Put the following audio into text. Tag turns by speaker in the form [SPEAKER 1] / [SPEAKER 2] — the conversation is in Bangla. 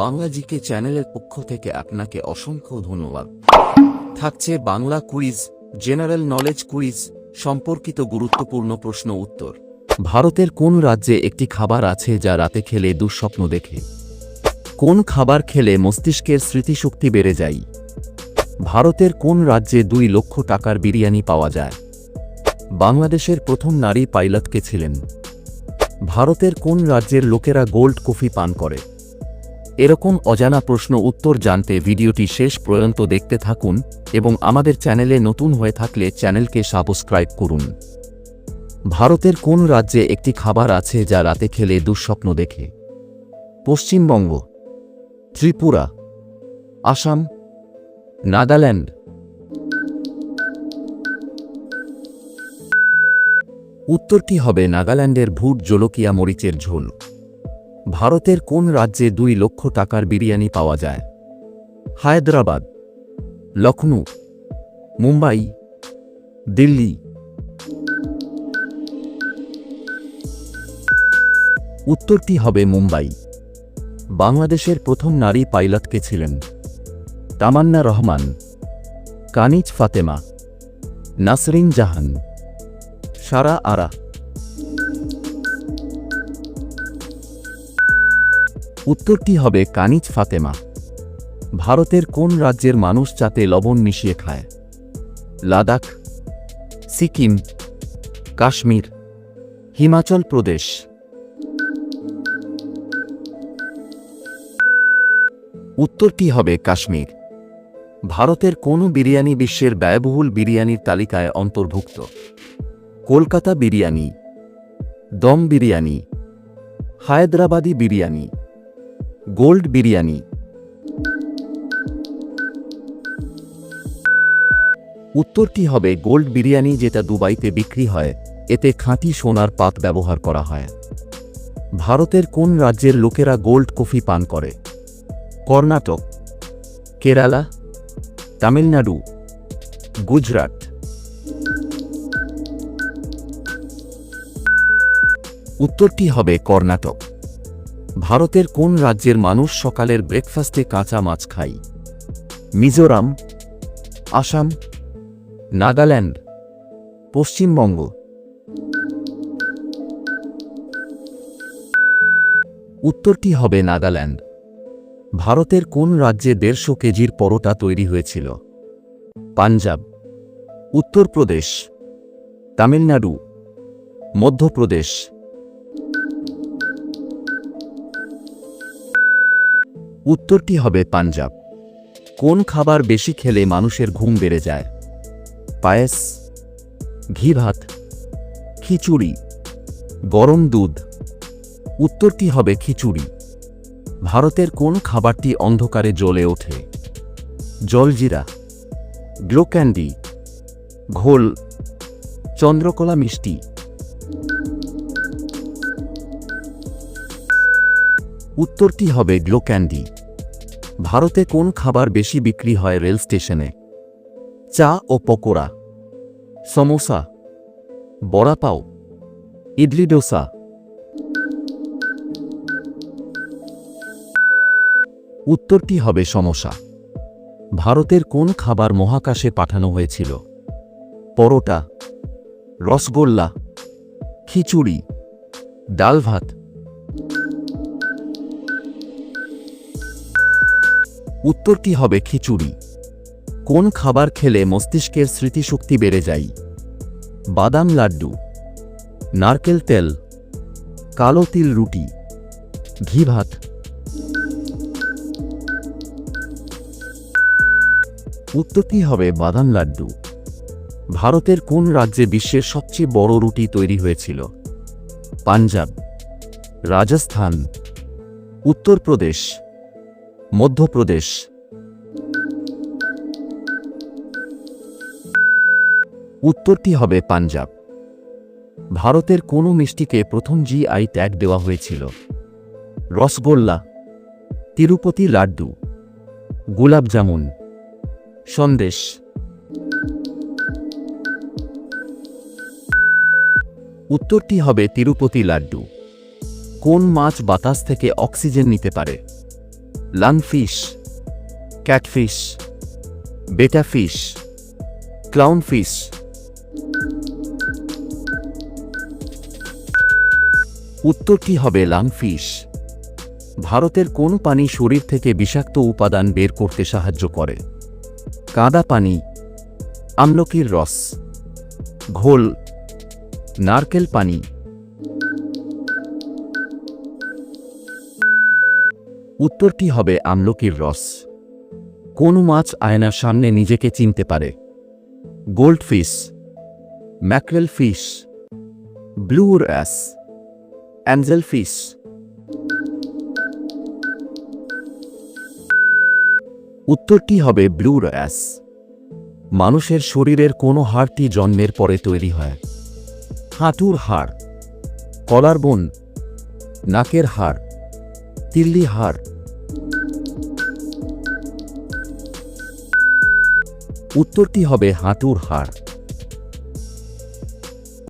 [SPEAKER 1] বাংলাজিকে চ্যানেলের পক্ষ থেকে আপনাকে অসংখ্য ধন্যবাদ। থাকছে Bangla quiz, general knowledge quiz, সম্পর্কিত গুরুত্বপূর্ণ প্রশ্ন উত্তর। ভারতের কোন রাজ্যে একটি খাবার আছে যা রাতে খেলে দুঃস্বপ্ন দেখে? কোন খাবার খেলে মস্তিষ্কের স্মৃতিশক্তি বেড়ে যায়? ভারতের কোন রাজ্যে দুই লক্ষ টাকার বিরিয়ানি পাওয়া যায়? বাংলাদেশের প্রথম নারী পাইলট কে ছিলেন। ভারতের কোন রাজ্যের লোকেরা গোল্ড কফি পান করে? এরকম অজানা প্রশ্ন উত্তর জানতে ভিডিওটি শেষ পর্যন্ত দেখতে থাকুন এবং আমাদের চ্যানেলে নতুন হয়ে থাকলে চ্যানেলকে সাবস্ক্রাইব করুন। ভারতের কোন রাজ্যে একটি খাবার আছে যা রাতে খেলে দুঃস্বপ্ন দেখে? পশ্চিমবঙ্গ, ত্রিপুরা, আসাম, নাগাল্যান্ড। উত্তরটি হবে নাগাল্যান্ডের ভুট জোলকিয়া মরিচের ঝোল। ভারতের কোন রাজ্যে দুই লক্ষ টাকার বিরিয়ানি পাওয়া যায়? হায়দ্রাবাদ লখনৌ মুম্বাই, দিল্লি। উত্তরটি হবে মুম্বাই। বাংলাদেশের প্রথম নারী পাইলট কে ছিলেন তামান্না রহমান, কানিজ ফাতেমা, নাসরিন জাহান, সারা আরা। উত্তরটি হবে কানিজ ফাতেমা। ভারতের কোন রাজ্যের মানুষ চাতে লবণ মিশিয়ে খায়? লাদাখ, সিকিম, কাশ্মীর, হিমাচল প্রদেশ। উত্তরটি হবে কাশ্মীর। ভারতের কোন বিরিয়ানি বিশ্বের ব্যয়বহুল বিরিয়ানির তালিকায় অন্তর্ভুক্ত। কলকাতা বিরিয়ানি, দম বিরিয়ানি, হায়দ্রাবাদি বিরিয়ানি। গোল্ড বিরিয়ানি। উত্তরটি হবে গোল্ড বিরিয়ানি যেটা দুবাইতে বিক্রি হয়। এতে খাঁটি সোনার পাত ব্যবহার করা হয়। ভারতের কোন রাজ্যের লোকেরা গোল্ড কফি পান করে? কর্ণাটক, কেরালা, তামিলনাড়ু, গুজরাট। উত্তরটি হবে কর্ণাটক। ভারতের কোন রাজ্যের মানুষ সকালের ব্রেকফাস্টে কাঁচা মাছ খায়? মিজোরাম, আসাম, নাগাল্যান্ড, পশ্চিমবঙ্গ। উত্তরটি হবে নাগাল্যান্ড। ভারতের কোন রাজ্যে দেড়শো কেজির পরোটা তৈরি হয়েছিল? পাঞ্জাব, উত্তরপ্রদেশ, তামিলনাড়ু, মধ্যপ্রদেশ। উত্তরটি হবে পাঞ্জাব। কোন খাবার বেশি খেলে মানুষের ঘুম বেড়ে যায়? পায়েস, ঘি ভাত, খিচুড়ি, গরম দুধ। উত্তরটি হবে খিচুড়ি। ভারতের কোন খাবারটি অন্ধকারে জ্বলে ওঠে? জলজিরা, গ্লো ক্যান্ডি, ঘোল, চন্দ্রকলা মিষ্টি। উত্তরটি হবে গ্লো ক্যান্ডি ভারতে কোন খাবার বেশি বিক্রি হয় রেল স্টেশনে? চা ও পকোড়া। সমোসা। বড়া পাও। ইডলি ডোসা। উত্তরটি হবে সমস্যা ভারতের কোন খাবার মহাকাশে পাঠানো হয়েছিল? পরোটা। রসগোল্লা। খিচুড়ি। ডাল ভাত। উত্তরটি হবে খিচুড়ি। কোন খাবার খেলে মস্তিষ্কের স্মৃতিশক্তি বেড়ে যায়? বাদাম লাড্ডু। নারকেল তেল। কালো তিল রুটি। ঘি ভাত। উত্তরটি হবে বাদাম লাড্ডু। ভারতের কোন রাজ্যে বিশ্বের সবচেয়ে বড় রুটি তৈরি হয়েছিল? পাঞ্জাব। রাজস্থান। উত্তরপ্রদেশ। মধ্যপ্রদেশ। উত্তরটি হবে পাঞ্জাব। ভারতের কোন মিষ্টিকে প্রথম জিআই ট্যাগ দেওয়া হয়েছিল। রসগোল্লা, তিরুপতি লাড্ডু, গোলাপ জামুন। সন্দেশ। উত্তরটি হবে তিরুপতি লাড্ডু। কোন মাছ বাতাস থেকে অক্সিজেন নিতে পারে? Lungfish catfish betta fish clown fish উত্তরটি হবে লাংফিশ ভারতের কোন পানি শরীর থেকে বিষাক্ত উপাদান বের করতে সাহায্য করে? কাদা পানি, আমলকির রস, ঘোল, নারকেল পানি উত্তরটি হবে আমলকির রস। কোন মাছ আয়নার সামনে নিজেকে চিনতে পারে। Gold fish mackerel fish, blue ass, angel fish. উত্তরটি হবে ব্লু অ্যাস। মানুষের শরীরের কোনো হাড়টি জন্মের পরে তৈরি হয়। হাঁটুর হাড়, কলার বোন, নাকের হাড়। তিল্লি হার। উত্তরটি হবে হাঁটুর হাড়